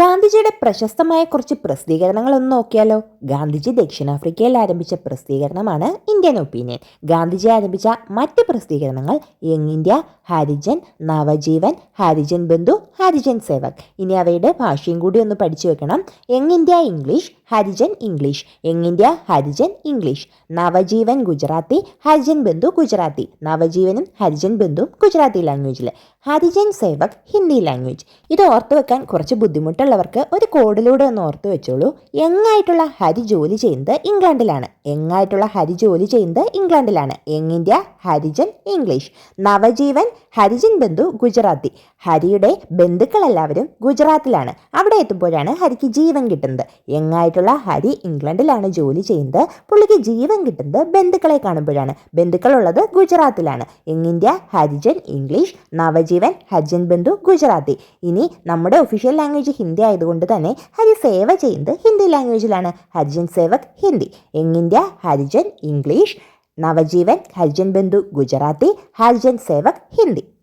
ഗാന്ധിജിയുടെ പ്രശസ്തമായ കുറച്ച് പ്രസിദ്ധീകരണങ്ങൾ ഒന്ന് നോക്കിയാലോ. ഗാന്ധിജി ദക്ഷിണാഫ്രിക്കയിൽ ആരംഭിച്ച പ്രസിദ്ധീകരണമാണ് ഇന്ത്യൻ ഒപ്പീനിയൻ. ഗാന്ധിജി ആരംഭിച്ച മറ്റ് പ്രസിദ്ധീകരണങ്ങൾ യങ് ഇന്ത്യ ഹരിജൻ നവജീവൻ ഹരിജൻ ബന്ധു ഹരിജൻ സേവക്. ഇനി അവയുടെ ഭാഷയും കൂടി ഒന്ന് പഠിച്ചു വെക്കണം. Young India English Harijan English. Young India Harijan English. Navajivan Gujarati Harijan Bandhu Gujarati. നവജീവനും Harijan ബന്ധുവും Gujarati ലാംഗ്വേജിൽ ഹരിജൻ സേവക് ഹിന്ദി ലാംഗ്വേജ് ഇത് ഓർത്തു വെക്കാൻ കുറച്ച് ബുദ്ധിമുട്ടുള്ളവർക്ക് ഒരു കോഡിലൂടെ ഒന്ന് ഓർത്തു വെച്ചോളൂ. യങ്ങായിട്ടുള്ള ഹരി ജോലി ചെയ്യുന്നത് ഇംഗ്ലണ്ടിലാണ്. യങ്ങായിട്ടുള്ള ഹരി ജോലി ചെയ്യുന്നത് ഇംഗ്ലണ്ടിലാണ്. Young India Harijan English. Navajivan Harijan Bandhu Gujarati. ഹരിയുടെ ബന്ധുക്കളെല്ലാവരും ഗുജറാത്തിലാണ്. അവിടെ എത്തുമ്പോഴാണ് ഹരിക്ക് ജീവൻ കിട്ടുന്നത്. യങ്ങായിട്ടുള്ള ഹരി ഇംഗ്ലണ്ടിലാണ് ജോലി ചെയ്യുന്നത്. പുള്ളിക്ക് ജീവൻ കിട്ടുന്നത് ബന്ധുക്കളെ കാണുമ്പോഴാണ്. ബന്ധുക്കളുള്ളത് ഗുജറാത്തിലാണ്. Young India Harijan English Navajivan Harijan Bandhu Gujarati. ഇനി നമ്മുടെ ഒഫീഷ്യൽ ലാംഗ്വേജ് ഹിന്ദി ആയതുകൊണ്ട് തന്നെ ഹരി സേവ ചെയ്യുന്നത് Hindi ലാംഗ്വേജിലാണ് Harijan Sevak Hindi. Young India? Harijan English. Navajivan Harijan Bandhu Gujarati. Harijan Sevak Hindi.